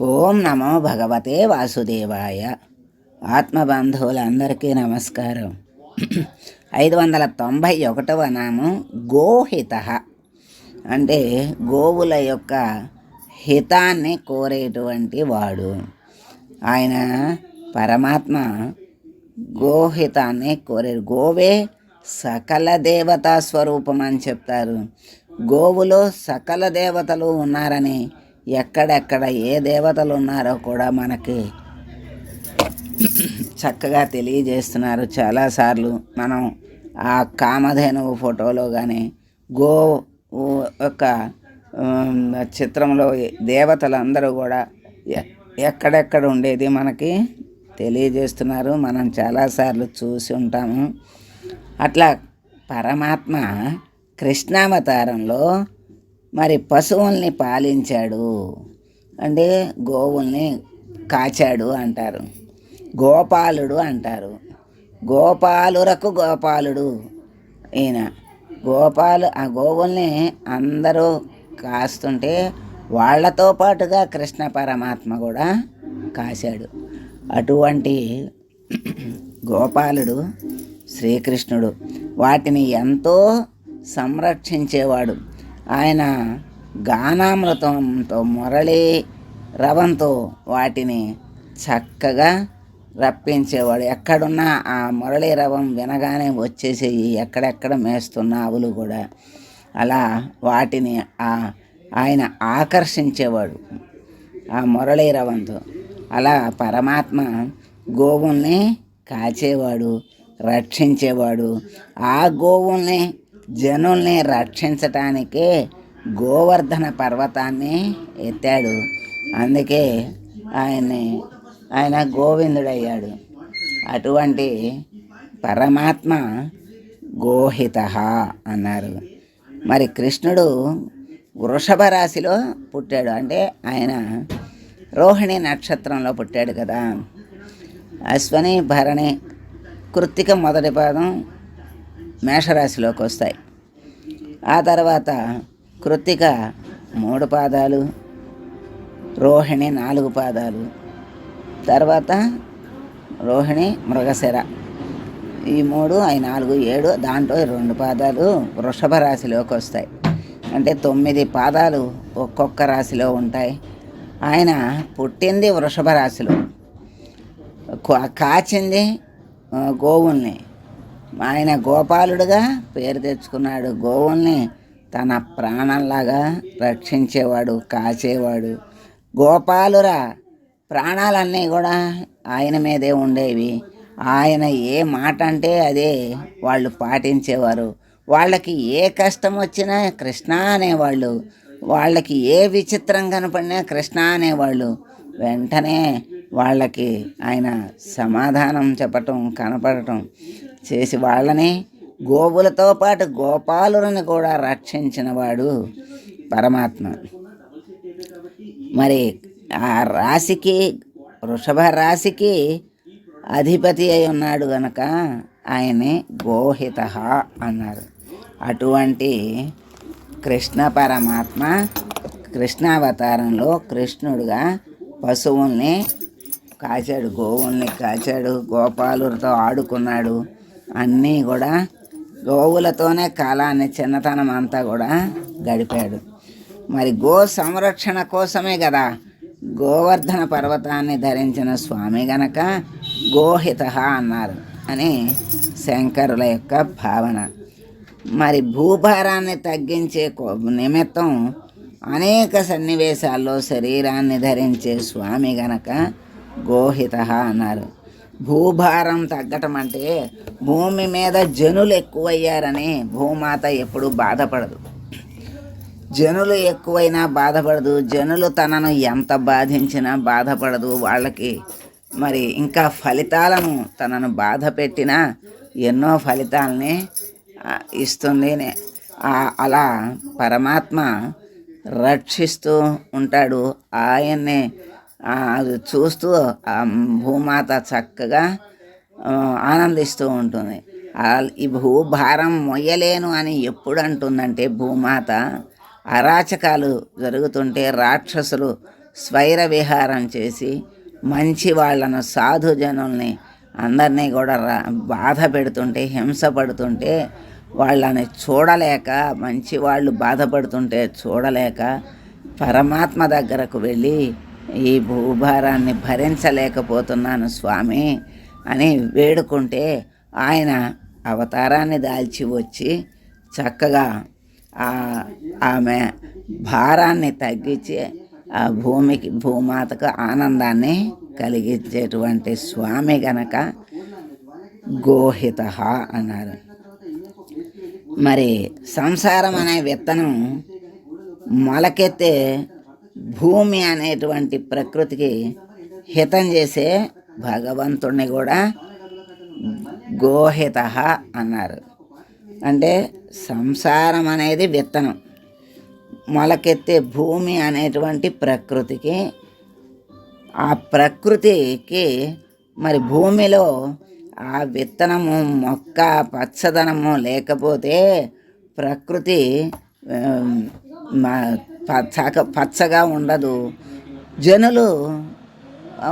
ఓం నమో భగవతే వాసుదేవాయ. ఆత్మబంధువులందరికీ నమస్కారం. ఐదు వందల తొంభై ఒకటవ నామం గోహిత. అంటే గోవుల యొక్క హితాన్ని కోరేటువంటి వాడు. ఆయన పరమాత్మ గోహితాన్ని కోరేరు. గోవే సకల దేవతా స్వరూపం అని చెప్తారు. గోవులో సకల దేవతలు ఉన్నారని ఎక్కడెక్కడ ఏ దేవతలు ఉన్నారో కూడా మనకి చక్కగా తెలియజేస్తున్నారు చాలాసార్లు. మనం ఆ కామధేనువు ఫోటోలో కానీ గో యొక్క చిత్రంలో దేవతలందరూ కూడా ఎ- ఎక్కడెక్కడ ఉండేది మనకి తెలియజేస్తున్నారు. మనం చాలాసార్లు చూసి ఉంటాము. అట్లా పరమాత్మ కృష్ణావతారంలో మరి పశువుల్ని పాలించాడు. అంటే గోవుల్ని కాచాడు అంటారు. గోపాలుడు అంటారు. గోపాలురకు గోపాలుడు ఈయన. గోపాలు ఆ గోవుల్ని అందరూ కాస్తుంటే వాళ్ళతో పాటుగా కృష్ణ పరమాత్మ కూడా కాశాడు. అటువంటి గోపాలుడు శ్రీకృష్ణుడు వాటిని ఎంతో సంరక్షించేవాడు. ఆయన గానామృతంతో మురళి రవంతో వాటిని చక్కగా రప్పించేవాడు. ఎక్కడున్నా ఆ మురళీ రవం వినగానే వచ్చేసేయి ఎక్కడెక్కడ మేస్తున్న ఆవులు కూడా అలా వాటిని ఆ ఆయన ఆకర్షించేవాడు ఆ మురళీ రవంతో. అలా పరమాత్మ గోవుల్ని కాచేవాడు రక్షించేవాడు. ఆ గోవుల్ని జనుల్ని రక్షించటానికే గోవర్ధన పర్వతాన్ని ఎత్తాడు. అందుకే ఆయన్ని ఆయన గోవిందుడయ్యాడు. అటువంటి పరమాత్మ గోహిత అన్నారు. మరి కృష్ణుడు వృషభ రాశిలో పుట్టాడు. అంటే ఆయన రోహిణి నక్షత్రంలో పుట్టాడు కదా. అశ్వని భరణి కృత్తిక మొదటి పాదం మేషరాశిలోకి వస్తాయి. ఆ తర్వాత కృత్తిక మూడు పాదాలు రోహిణి నాలుగు పాదాలు తర్వాత రోహిణి మృగశిర. ఈ మూడు అవి నాలుగు ఏడు దాంట్లో రెండు పాదాలు వృషభ రాశిలోకి వస్తాయి. అంటే తొమ్మిది పాదాలు ఒక్కొక్క రాశిలో ఉంటాయి. ఆయన పుట్టింది వృషభ రాశిలో. కా- కాచింది గోవుల్ని. ఆయన గోపాలుడుగా పేరు తెచ్చుకున్నాడు. గోవుల్ని తన ప్రాణంలాగా రక్షించేవాడు కాచేవాడు. గోపాలురా ప్రాణాలన్నీ కూడా ఆయన మీదే ఉండేవి. ఆయన ఏ మాట అంటే అదే వాళ్ళు పాటించేవారు. వాళ్ళకి ఏ కష్టం వచ్చినా కృష్ణ అనేవాళ్ళు. వాళ్ళకి ఏ విచిత్రం కనపడినా కృష్ణ అనేవాళ్ళు. వెంటనే వాళ్ళకి ఆయన సమాధానం చెప్పటం కనపడటం చేసి వాళ్ళని గోవులతో పాటు గోపాలులను కూడా రక్షించినవాడు పరమాత్మ. మరి ఆ రాశికి వృషభ రాశికి అధిపతి అయి ఉన్నాడు గనక ఆయనే గోహిత అన్నారు. అటువంటి కృష్ణ పరమాత్మ కృష్ణావతారంలో కృష్ణుడుగా పశువుల్ని కాచాడు గోవుల్ని కాచాడు గోపాలులతో ఆడుకున్నాడు. అన్నీ కూడా గోవులతోనే కాలాన్ని చిన్నతనం అంతా కూడా గడిపాడు. మరి గో సంరక్షణ కోసమే కదా గోవర్ధన పర్వతాన్ని ధరించిన స్వామి గనక గోహిత అన్నారు అని శంకరుల యొక్క భావన. మరి భూభారాన్ని తగ్గించే కో- నిమిత్తం అనేక సన్నివేశాల్లో శరీరాన్ని ధరించే స్వామి గనక గోహిత అన్నారు. భూభారం తగ్గటం అంటే భూమి మీద జనులు ఎక్కువయ్యారని భూమాత ఎప్పుడూ బాధపడదు. జనులు ఎక్కువైనా బాధపడదు. జనులు తనను ఎంత బాధించినా బాధపడదు. వాళ్ళకి మరి ఇంకా ఫలితాలను తనను బాధ పెట్టినా ఎన్నో ఫలితాలని ఇస్తుంది. అలా పరమాత్మ రక్షిస్తూ ఉంటాడు. ఆయన్నే అది చూస్తూ ఆ భూమాత చక్కగా ఆనందిస్తూ ఉంటుంది. ఈ భూభారం మొయ్యలేను అని ఎప్పుడు అంటుందంటే భూమాత అరాచకాలు జరుగుతుంటే రాక్షసులు స్వైర విహారం చేసి మంచి వాళ్ళను సాధుజనుల్ని అందరినీ కూడా రా బాధ పెడుతుంటే హింస పడుతుంటే వాళ్ళని చూడలేక మంచి వాళ్ళు బాధపడుతుంటే చూడలేక పరమాత్మ దగ్గరకు వెళ్ళి ఈ భూభారాన్ని భరించలేకపోతున్నాను స్వామి అని వేడుకుంటే ఆయన అవతారాన్ని దాల్చి వచ్చి చక్కగా ఆ- ఆమె భారాన్ని తగ్గించి ఆ భూమికి భూమాతకు ఆనందాన్ని కలిగించేటువంటి స్వామి గనక గోహిత అన్నారు. మరి సంసారం అనే విత్తనం మొలకెత్తే భూమి అనేటువంటి ప్రకృతికి హితం చేసే భగవంతుణ్ణి కూడా గోహిత అన్నారు. అంటే సంసారం అనేది విత్తనం. మొలకెత్తే భూమి అనేటువంటి ప్రకృతికి ఆ ప్రకృతికి మరి భూమిలో ఆ విత్తనము మొక్క పచ్చదనము లేకపోతే ప్రకృతి పచ్చగా పచ్చగా ఉండదు. జనులు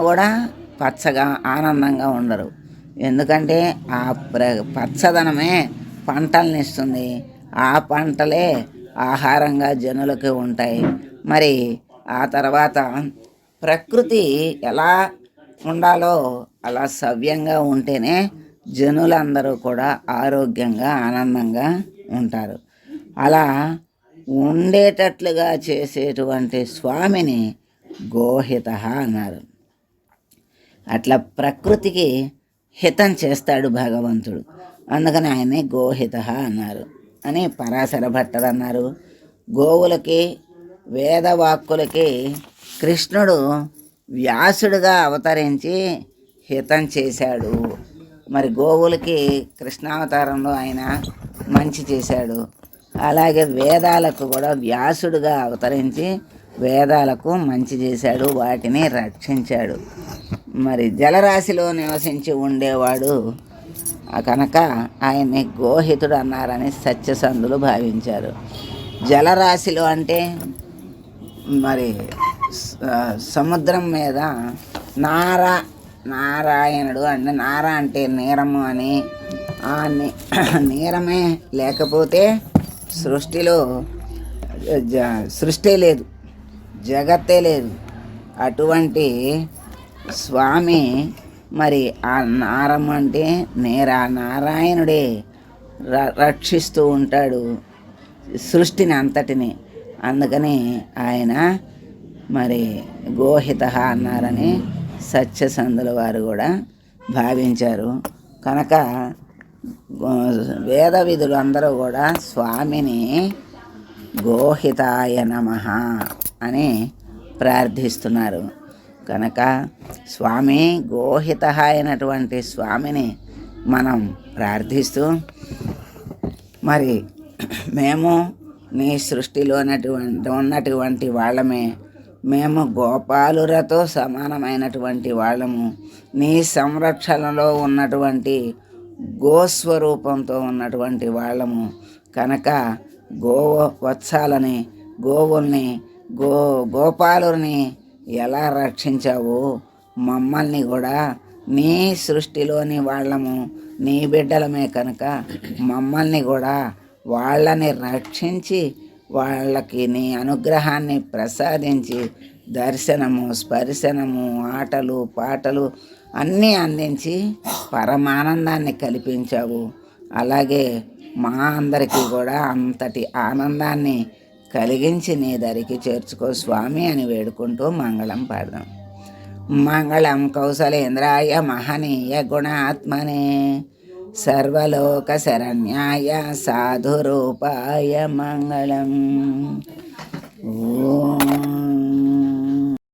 కూడా పచ్చగా ఆనందంగా ఉండరు. ఎందుకంటే ఆ ప్ర పచ్చదనమే పంటల్ని ఇస్తుంది. ఆ పంటలే ఆహారంగా జనులకు ఉంటాయి. మరి ఆ తర్వాత ప్రకృతి ఎలా ఉండాలో అలా సవ్యంగా ఉంటేనే జనులందరూ కూడా ఆరోగ్యంగా ఆనందంగా ఉంటారు. అలా ఉండేటట్లుగా చేసేటువంటి స్వామిని గోహిత అన్నారు. అట్లా ప్రకృతికి హితం చేస్తాడు భగవంతుడు. అందుకని ఆయన్ని గోహిత అన్నారు. అని పరాశర భట్టలు అన్నారు. గోవులకి వేదవాక్కులకి కృష్ణుడు వ్యాసుడుగా అవతరించి హితం చేశాడు. మరి గోవులకి కృష్ణావతారంలో ఆయన మంచి చేశాడు. అలాగే వేదాలకు కూడా వ్యాసుడుగా అవతరించి వేదాలకు మంచి చేశాడు వాటిని రక్షించాడు. మరి జలరాశిలో నివసించి ఉండేవాడు కనుక ఆయన్ని గోహితుడు అన్నారని సత్యసంధులు భావించారు. జలరాశిలో అంటే మరి సముద్రం మీద నారా నారాయణుడు అంటే నార అంటే నీరము అని ఆ నీరమే లేకపోతే సృష్టిలో జ సృష్టి లేదు జగత్తే లేదు. అటువంటి స్వామి మరి ఆ నారం అంటే నేరా నారాయణుడే ర రక్షిస్తూ ఉంటాడు సృష్టిని అంతటిని. అందుకని ఆయన మరి గోహిత అన్నారని సత్యసంధుల వారు కూడా భావించారు. కనుక వేద విధులు అందరూ కూడా స్వామిని గోహితాయ నమ అని ప్రార్థిస్తున్నారు. కనుక స్వామి గోహిత అయినటువంటి స్వామిని మనం ప్రార్థిస్తూ మరి మేము నీ సృష్టిలోనటువంటి ఉన్నటువంటి వాళ్ళమే. మేము గోపాలురతో సమానమైనటువంటి వాళ్ళము. నీ సంరక్షణలో ఉన్నటువంటి గోస్వరూపంతో ఉన్నటువంటి వాళ్ళము కనుక గోవ వత్సాలని గోవుల్ని గో గోపాలుని ఎలా రక్షించావు? మమ్మల్ని కూడా నీ సృష్టిలోని వాళ్ళము నీ బిడ్డలమే కనుక మమ్మల్ని కూడా వాళ్ళని రక్షించి వాళ్ళకి నీ అనుగ్రహాన్ని ప్రసాదించి దర్శనము స్పర్శనము ఆటలు పాటలు అన్నీ అందించి పరమానందాన్ని కల్పించావు. అలాగే మా అందరికీ కూడా అంతటి ఆనందాన్ని కలిగించి నీ దరికి చేర్చుకో స్వామి అని వేడుకుంటూ మంగళం పాడదాం. మంగళం కౌశలేంద్రాయ మహనీయ గుణాత్మనే సర్వలోక శరణ్యాయ సాధురూపాయ మంగళం. ఓ